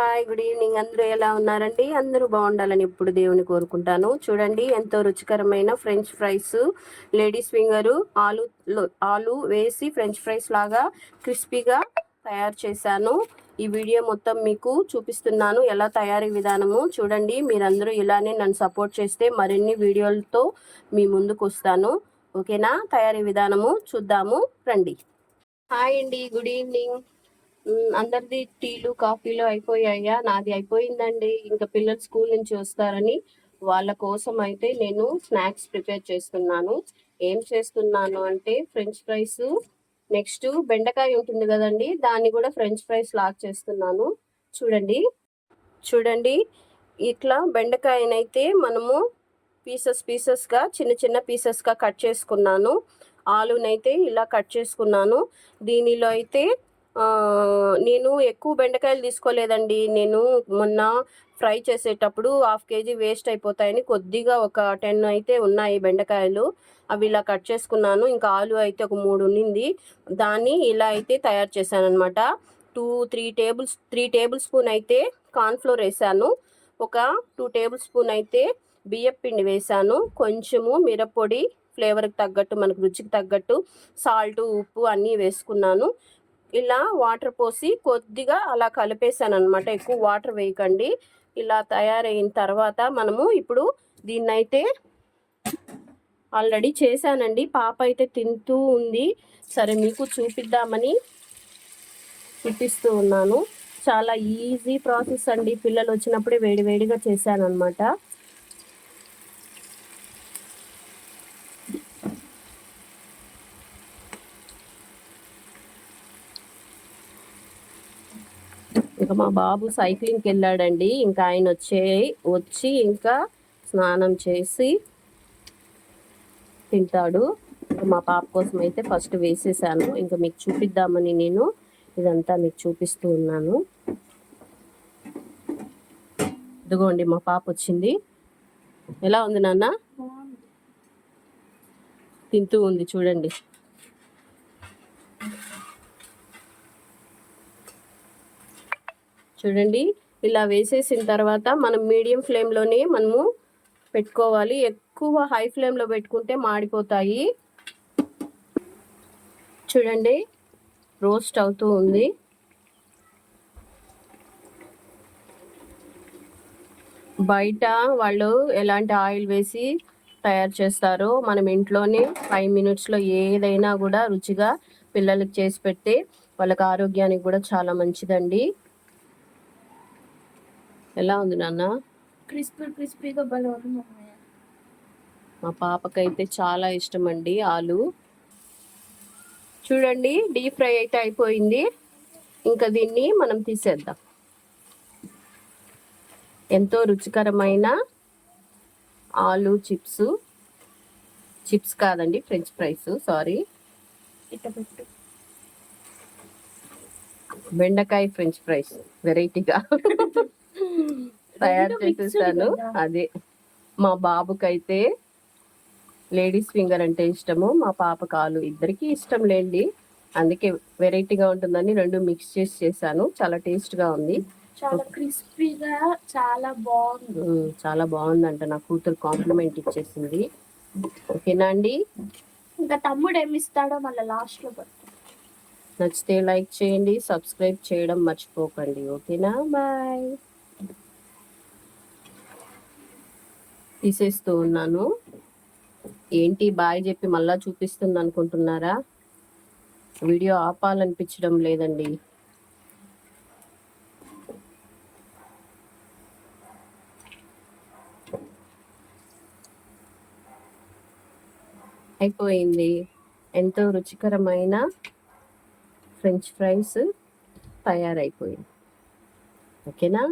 Hi good evening. అందరూ ఎలా ఉన్నారండి? అందరూ బాగుండాలని ఎప్పుడు దేవుని కోరుకుంటాను. చూడండి ఎంతో రుచికరమైన ఫ్రెంచ్ ఫ్రైస్ లేడీస్ ఫింగరు ఆలు ఆలు వేసి ఫ్రెంచ్ ఫ్రైస్ లాగా క్రిస్పీగా తయారు చేశాను. ఈ వీడియో మొత్తం మీకు చూపిస్తున్నాను ఎలా తయారీ విధానము. చూడండి మీరందరూ ఇలానే నన్ను సపోర్ట్ చేస్తే మరిన్ని వీడియోలతో మీ ముందుకు వస్తాను. ఓకేనా? తయారీ విధానము చూద్దాము రండి. హాయ్ అండి గుడ్ ఈవినింగ్. అందరిది టీలు కాఫీలు అయిపోయాయా? నాది అయిపోయిందండి. ఇంకా పిల్లలు స్కూల్ నుంచి వస్తారని వాళ్ళ కోసం అయితే నేను స్నాక్స్ ప్రిపేర్ చేస్తున్నాను. ఏం చేస్తున్నాను అంటే ఫ్రెంచ్ ఫ్రైస్ నెక్స్ట్ బెండకాయ ఉంటుంది కదండి దాన్ని కూడా ఫ్రెంచ్ ఫ్రైస్ లాక్ చేస్తున్నాను. చూడండి చూడండి ఇట్లా బెండకాయనైతే మనము పీసెస్ పీసెస్గా చిన్న చిన్న పీసెస్గా కట్ చేసుకున్నాను. ఆలునైతే ఇలా కట్ చేసుకున్నాను. దీనిలో అయితే నేను ఎక్కువ బెండకాయలు తీసుకోలేదండి. నేను మొన్న ఫ్రై చేసేటప్పుడు హాఫ్ కేజీ వేస్ట్ అయిపోతాయని కొద్దిగా ఒక టెన్ అయితే ఉన్నాయి బెండకాయలు. అవి ఇలా కట్ చేసుకున్నాను. ఇంకా ఆలు అయితే ఒక మూడు ఉన్నింది. దాన్ని ఇలా అయితే తయారు చేశాను అనమాట two three tables three tablespoon అయితే కార్న్ఫ్లోర్ వేసాను. ఒక టూ టేబుల్ స్పూన్ అయితే బియ్యం పిండి వేసాను. కొంచెము మిరప్పొడి ఫ్లేవర్కి తగ్గట్టు మనకు రుచికి తగ్గట్టు సాల్ట్ ఉప్పు అన్నీ వేసుకున్నాను. ఇలా వాటర్ పోసి కొద్దిగా అలా కలిపేసాను అనమాట ఎక్కువ వాటర్ వేయకండి. ఇలా తయారైన తర్వాత మనము ఇప్పుడు దీన్నైతే ఆల్రెడీ చేశానండి. పాప అయితే తింటూ ఉంది. సరే మీకు చూపిద్దామని చూపిస్తూ ఉన్నాను. చాలా ఈజీ ప్రాసెస్ అండి. పిల్లలు వచ్చినప్పుడే వేడివేడిగా చేశాను అనమాట ఇంకా మా బాబు సైక్లింగ్కి వెళ్ళాడండి. ఇంకా ఆయన వచ్చే వచ్చి ఇంకా స్నానం చేసి తింటాడు. మా పాప కోసం అయితే ఫస్ట్ వేసేసాను. ఇంకా మీకు చూపిద్దామని నేను ఇదంతా మీకు చూపిస్తూ ఉన్నాను. ఇదిగోండి మా పాప వచ్చింది. ఎలా ఉంది నాన్న? తింటూ ఉంది చూడండి. చూడండి. ఇలా వేసేసిన తర్వాత మనం మీడియం ఫ్లేమ్లోనే మనము పెట్టుకోవాలి. ఎక్కువ హై ఫ్లేమ్లో పెట్టుకుంటే మాడిపోతాయి. చూడండి. రోస్ట్ అవుతూ ఉంది. బయట వాళ్ళు ఎలాంటి ఆయిల్ వేసి తయారు చేస్తారో మనం ఇంట్లోనే ఫైవ్ మినిట్స్లో ఏదైనా కూడా రుచిగా పిల్లలకి చేసి పెడితే వాళ్ళకి ఆరోగ్యానికి కూడా చాలా మంచిదండి. ఎలా ఉంది నాన్న? క్రిస్పీ క్రిస్పీగా భలే ఉంది మమ్మీ మా పాపకైతే చాలా ఇష్టం అండి ఆలు. చూడండి డీప్ ఫ్రై అయితే అయిపోయింది. ఇంకా దీన్ని మనం తీసేద్దాం. ఎంతో రుచికరమైన ఆలు చిప్స్. చిప్స్ కాదండి ఫ్రెంచ్ ఫ్రైస్ సారీ. బెండకాయ ఫ్రెంచ్ ఫ్రైస్ వెరైటీగా. తయారు చేసేసాను. అదే మా బాబుకైతే లేడీస్ ఫింగర్ అంటే ఇష్టము మా పాప కాలు ఇద్దరికి ఇష్టం లేండి. అందుకే వెరైటీగా ఉంటుందని రెండు మిక్స్ చేసి చేశాను. చాలా టేస్ట్గా ఉంది. చాలా క్రిస్పీగా చాలా బాగుంది. చాలా బాగుందంట. నా కూతురు కాంప్లిమెంట్ ఇచ్చేసింది. ఓకేనా అండి? ఇంకా తమ్ముడు ఏమి ఇస్తాడో మళ్ళీ లాస్ట్లో నచ్చితే లైక్ చేయండి సబ్స్క్రైబ్ చేయడం మర్చిపోకండి. ఓకేనా? బాయ్. తీసేస్తూ ఉన్నాను. ఏంటి బాయ్ చెప్పి మళ్ళా చూపిస్తుంది అనుకుంటున్నారా? వీడియో ఆపాలనిపించడం లేదండి. అయిపోయింది. ఎంతో రుచికరమైన ఫ్రెంచ్ ఫ్రైస్ తయారైపోయింది. ఓకేనా?